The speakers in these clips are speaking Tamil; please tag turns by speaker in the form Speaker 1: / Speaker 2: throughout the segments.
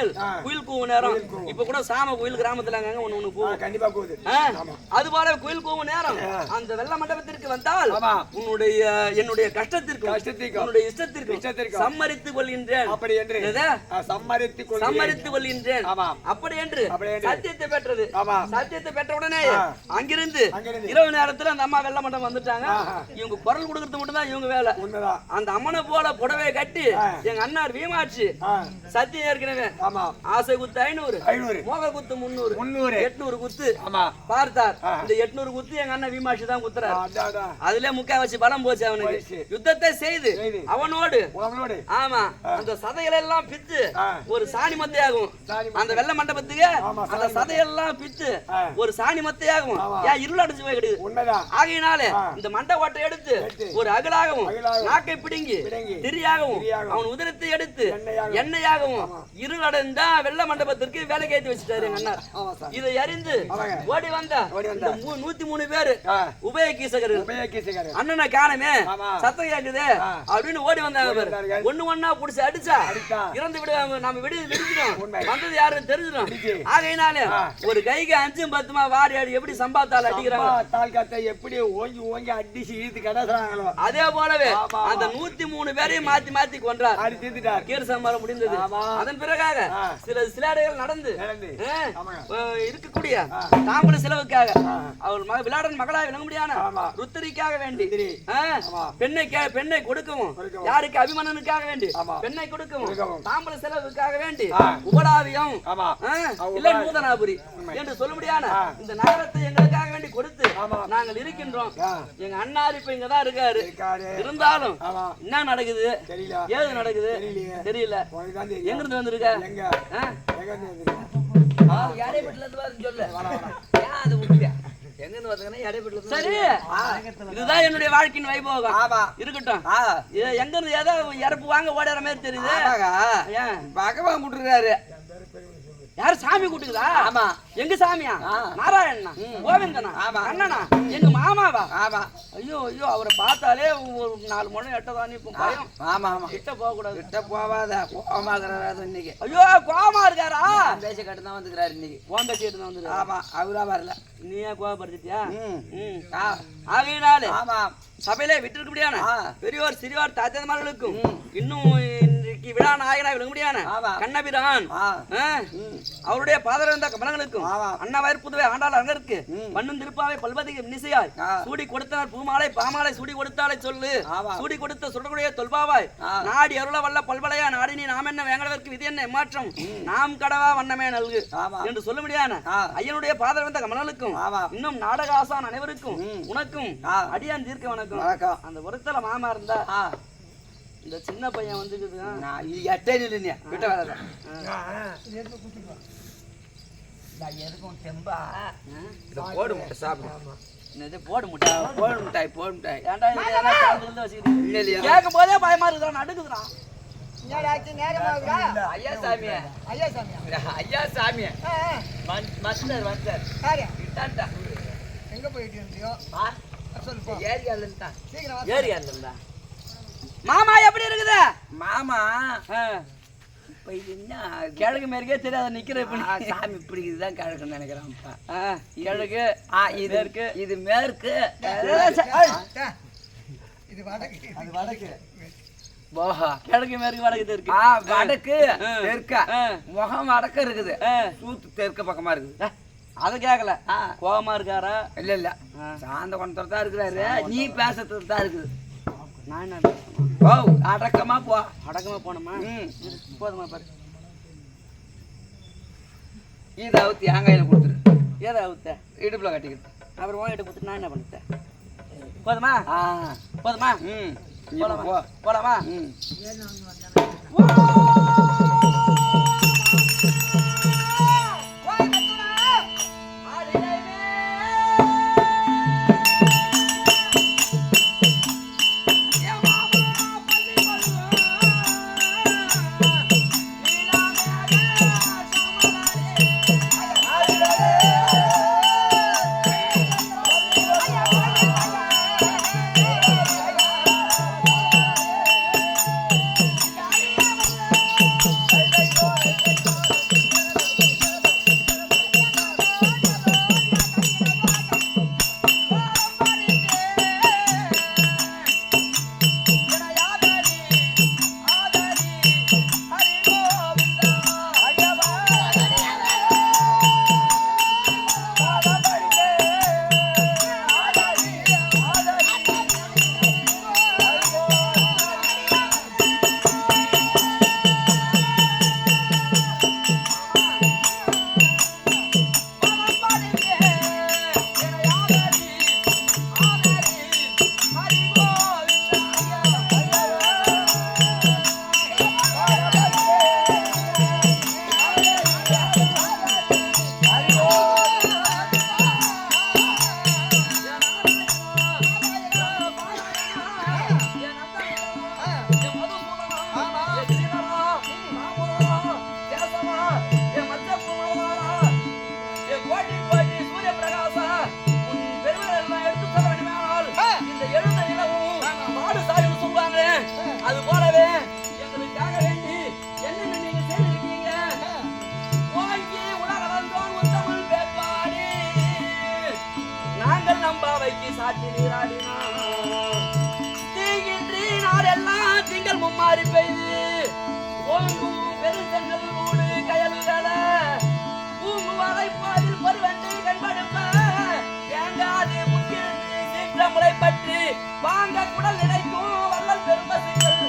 Speaker 1: இனிமேல் குயில் கூவு நேரம். இப்ப கூட சாம குயில் கிராமத்துல அங்க ஒண்ணு ஒண்ணு
Speaker 2: ஆ,
Speaker 1: கூவும்
Speaker 2: கண்டிப்பா போகுது
Speaker 1: ஆ, அது போல குயில் கூவும் நேரம். அந்த வெள்ள மண்டபத்திற்கு வந்தால். உன்னுடைய என்னுடைய கஷ்டத்திற்கும்
Speaker 2: கஷ்டத்திற்கும்,
Speaker 1: உன்னுடைய இஷ்டத்திற்கும்
Speaker 2: இஷ்டத்திற்கும்.
Speaker 1: சம்மரித்துக் கொள்கின்றேன்.
Speaker 2: அப்படி என்று. கொள்கிறேன்.
Speaker 1: சம்மரித்துக் கொள்கின்றேன். அப்படி என்று. சத்தியத்தை பெற்றது. சத்தியத்தை பெற்ற உடனே. அங்கிருந்து. இரவு நேரத்துல அந்த அம்மா வெள்ள மண்டபம் வந்துட்டாங்க. இவங்க குரல் கொடுக்கறது மட்டும் தான் இவங்க வேலை. அந்த அம்மனை போல புடவை கட்டி. எங்க அண்ணார் வீமாச்சு. சத்தியம் ஏற்கனவே.
Speaker 2: ஆமா
Speaker 1: ஆசை குத்து ஐநூறு
Speaker 2: ஐநூறு
Speaker 1: மோக குத்து முன்னூறு
Speaker 2: முந்நூறு
Speaker 1: எட்நூறு குத்து
Speaker 2: ஆமா
Speaker 1: பார்த்தார். இந்த எட்நூறு குத்து எங்க அண்ணன் வீமாட்சி தான் குத்துறாரு. அதுல முக்கா வச்சு பலம் போச்சு அவனுக்கு. யுத்தத்தை செய்து. அவனோடு ஆமா அந்த சதைகளை எல்லாம் பித்து. ஒரு சாணி மத்தையாகும் அந்த வெள்ள மண்டபத்துக்கு அந்த சதையெல்லாம் பித்து. ஒரு சாணி மத்தையாகும். ஏன் இருள் அடிச்சு போய் கிடையாது ஆகையினால. இந்த மண்டை ஓட்டை எடுத்து. ஒரு அகலாகவும். நாக்கை பிடுங்கி. திரியாகவும். அவன் உதிரத்தை எடுத்து
Speaker 2: எண்ணெயாகவும்.
Speaker 1: எண்ணெயாகவும்
Speaker 2: ஆமா.
Speaker 1: இருளடைந்தா வெள்ள மண்டபத்திற்கு வேலை கேட்டு வச்சுட்டாரு எங்க
Speaker 2: சார்
Speaker 1: இதை அறிந்து. ஓடி வந்தா நூத்தி மூணு பேரு உபய
Speaker 2: உபயோகிச்சுக்காரு.
Speaker 1: அண்ணனை காணமே. சத்தம் கேக்குது. அப்படின்னு ஓடி வந்தாங்க பாரு. ஒண்ணு ஒண்ணா புடிச்சு அடிச்சா. இறந்து விடுவாங்க நம்ம விடு
Speaker 2: உண்மை.
Speaker 1: வந்தது யாருன்னு தெரிஞ்சிடும். ஆகையினால. ஒரு கைக்கு அஞ்சும் பத்துமா வாரி ஆடி எப்படி சம்பாத்தால் அடிக்கிறாங்க
Speaker 2: தாழ்காத்தை எப்படி ஓங்கி ஓங்கி அடிச்சு இழுத்து கிடக்குறாங்களோ
Speaker 1: அதே போலவே. அந்த நூத்தி மூணு பேரையும் மாத்தி மாத்தி கொன்றார்
Speaker 2: அடி தீர்த்துட்டார்
Speaker 1: கீர் சம்பாரம் முடிந்தது. அதன் பிறகாக. சில சிலாடைகள் நடந்து இருக்கக்கூடிய தாம்பூல செலவுக்காக. அவள் விளையாடன் மகளாக விளங்க முடியான
Speaker 2: ஆமா.
Speaker 1: ருத்தரிக்காக வேண்டி. பெண்ணை பெண்ணை கொடுக்கவும். யாருக்கு அபிமன்னனுக்காக வேண்டி. பெண்ணை கொடுக்கவும். தாம்பூல செலவுக்காக வேண்டி
Speaker 2: ஆ,
Speaker 1: இல்ல நூதனாபுரி. என்று சொல்ல முடியான
Speaker 2: ஆ.
Speaker 1: இந்த நகரத்தை எங்களுக்காக வேண்டி கொடுத்து. நாங்கள் இருக்கின்றோம் எங்க அண்ணார் இப்ப இங்கதான் இருக்காரு இருந்தாலும் என்ன நடக்குது ஏது நடக்குது. தெரியல
Speaker 2: உனக்கு தான்
Speaker 1: எங்க
Speaker 2: தெரியும்
Speaker 1: இருந்து வந்திருக்க இதுதான் என்னுடைய வாழ்க்கையின் வைபோகம்
Speaker 2: ஆமா.
Speaker 1: இருக்கட்டும். எங்க இருந்து ஏதோ இறப்பு வாங்க ஓடுற மாதிரி தெரியுது.
Speaker 2: பகவான் கூட்டுறாரு
Speaker 1: யாரு சாமி கூட்டுக்குதா?
Speaker 2: ஆமா.
Speaker 1: எங்க சாமியா?
Speaker 2: ஆ.
Speaker 1: நாராயணனா? கோவிந்தனா?
Speaker 2: ஆமா.
Speaker 1: அண்ணனா? எங்க மாமாவா?
Speaker 2: ஆமா.
Speaker 1: ஐயோ ஐயோ அவரை பார்த்தாலே ஒரு நாலு மணி எட்டதான் இப்போ பயம்.
Speaker 2: ஆமா ஆமா.
Speaker 1: கிட்ட போக கூடாது
Speaker 2: கிட்ட போவாத. கோமாக்குறாரு இன்னைக்கு.
Speaker 1: ஐயோ கோவமா இருக்காரா?
Speaker 2: பேச கட்டு தான் வந்துக்கிறாரு இன்னைக்கு.
Speaker 1: ஓம் பேசிட்டு தான் வந்துரு
Speaker 2: ஆமா அவரா வரல.
Speaker 1: நீ ஏன் கோவப்படுத்திட்டியா?
Speaker 2: ம்.
Speaker 1: ஆகையினாலே
Speaker 2: ஆமா.
Speaker 1: சபையிலே விட்டிருக்க முடியான
Speaker 2: ஆ.
Speaker 1: பெரியோர் சிறியோர் தாத்தமார்களுக்கும் இன்னும் இன்றைக்கு விழா நாயகனா விளங்க முடியான. கண்ணபிரான் அவருடைய பாதரந்த கமலங்களுக்கும்
Speaker 2: ஆமா.
Speaker 1: அண்ணாவாயிர் புதுவை ஆண்டாள் அங்கருக்கு
Speaker 2: ம்.
Speaker 1: மண்ணும் திருப்பாவை பல்வதிக நிசையாய்
Speaker 2: ஆ.
Speaker 1: சூடி கொடுத்தனர் பூமாலை பாமாலை சூடி கொடுத்தாலை சொல்லு. சூடி கொடுத்த சுடக்கூடிய தொல்பாவாய். நாடி அருள வல்ல பல்வளையா நாடினி நாம் என்ன வேங்கடவர்க்கு விதி என்ன மாற்றம் நாம் கடவா வண்ணமே நல்கு. என்று சொல்ல முடியான. ஐயனுடைய பாதரந்த கமலனுக்கும்
Speaker 2: ஆமா.
Speaker 1: இன்னும் நாடக ஆசான் அனைவருக்கும். உனக்கும். அடியான் தீர்க்க வணக்கம் அந்த ஒருத்தல மாமா இருந்தா இந்த சின்ன பையன் வந்துக்குது
Speaker 2: நான் எட்டே இல்லையா கிட்ட நான் எதுக்கும் தெம்பா? இதை போடு முட்டை சாப்பிடு.
Speaker 1: என்னது போட முட்டா?
Speaker 2: போடு மிட்டாய் போடு மிட்டாய்
Speaker 1: ஏன்டா இருந்து வச்சுக்கிட்டு
Speaker 2: இல்ல இல்லையா
Speaker 1: கேட்கும் போதே பயமா இருக்குதா நடுக்குதுடா
Speaker 2: ஐயா சாமி
Speaker 3: ஐயா சாமியா?
Speaker 2: ஐயா சாமி
Speaker 3: ஆ, ஆ.
Speaker 2: மஸ்டர் மஸ்டர்
Speaker 3: யாரு?
Speaker 2: இட்டான்டா.
Speaker 3: எங்க போயிட்டு இருந்தியோ?
Speaker 2: ஆ?
Speaker 3: சொல்லு போ.
Speaker 2: ஏரியால இருந்தா.
Speaker 3: சீக்கிரம் வா.
Speaker 1: ஏரியா இருந்தா. மாமா எப்படி இருக்குது?
Speaker 2: மாமா
Speaker 1: ஆ,
Speaker 2: இப்ப இது என்ன
Speaker 1: கிழக்கு மேற்கே தெரியாத நிக்கிற இப்ப.
Speaker 2: சாமி இப்படி இதுதான் கிழக்குன்னு நினைக்கிறேன்ப்பா
Speaker 1: ஆ, கிழக்கு
Speaker 2: ஆ இது
Speaker 1: மேற்கு.
Speaker 2: இது மேற்கு.
Speaker 3: இது வடக்கு. அது வடக்கு.
Speaker 2: போஹா
Speaker 1: கிழக்கு மேற்கு வடக்கு இருக்கு.
Speaker 2: ஆ வடக்கு
Speaker 1: ஆ.
Speaker 2: தெற்க.
Speaker 1: ஆ.
Speaker 2: முகம் வடக்கு இருக்குது.
Speaker 1: ஆ,
Speaker 2: சூத்து தெற்க பக்கமா இருக்குது.
Speaker 1: அத கேக்கல.
Speaker 2: ஆ.
Speaker 1: கோவமா இருக்காரா?
Speaker 2: இல்ல இல்ல. சாந்த குணத்துல தான் இருக்கிறாரு. நீ பேசுறது தான் இருக்குது.
Speaker 1: நான் என்ன பேசணும்?
Speaker 2: ஓ அடக்கமா போ.
Speaker 1: அடக்கமா போனோமா
Speaker 2: ம்.
Speaker 1: போதுமா பாரு.
Speaker 2: இதை அவுத்தி ஆங்காயில கொடுத்துரு.
Speaker 1: ஏதா அவுத்த
Speaker 2: இடுப்புல கட்டிக்கிட்டு.
Speaker 1: அப்புறம் உங்ககிட்ட கொடுத்துட்டு நான் என்ன பண்ணிட்டேன்? போதுமா?
Speaker 2: ஆ.
Speaker 1: போதுமா?
Speaker 2: ம்.
Speaker 1: போலாமா? போலாமா?
Speaker 2: ம்.
Speaker 1: நம்பாவைக்கு சாட்சி நீராடினா தீங்கின்றி நாடெல்லாம் திங்கள் மும்மாறி பெய்து. ஓங்கும் பெருந்தங்கள் ஊடு வேலை. பூங்குவரை பாதில் பருவண்டு கண்படுப்ப ஏங்காது முக்கிருந்து சீற்றம் முளைப்பட்டு வாங்க குடல் நினைக்கும் வல்லல் பெருமசிகள்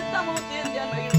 Speaker 1: ったもんって言うんじゃないよ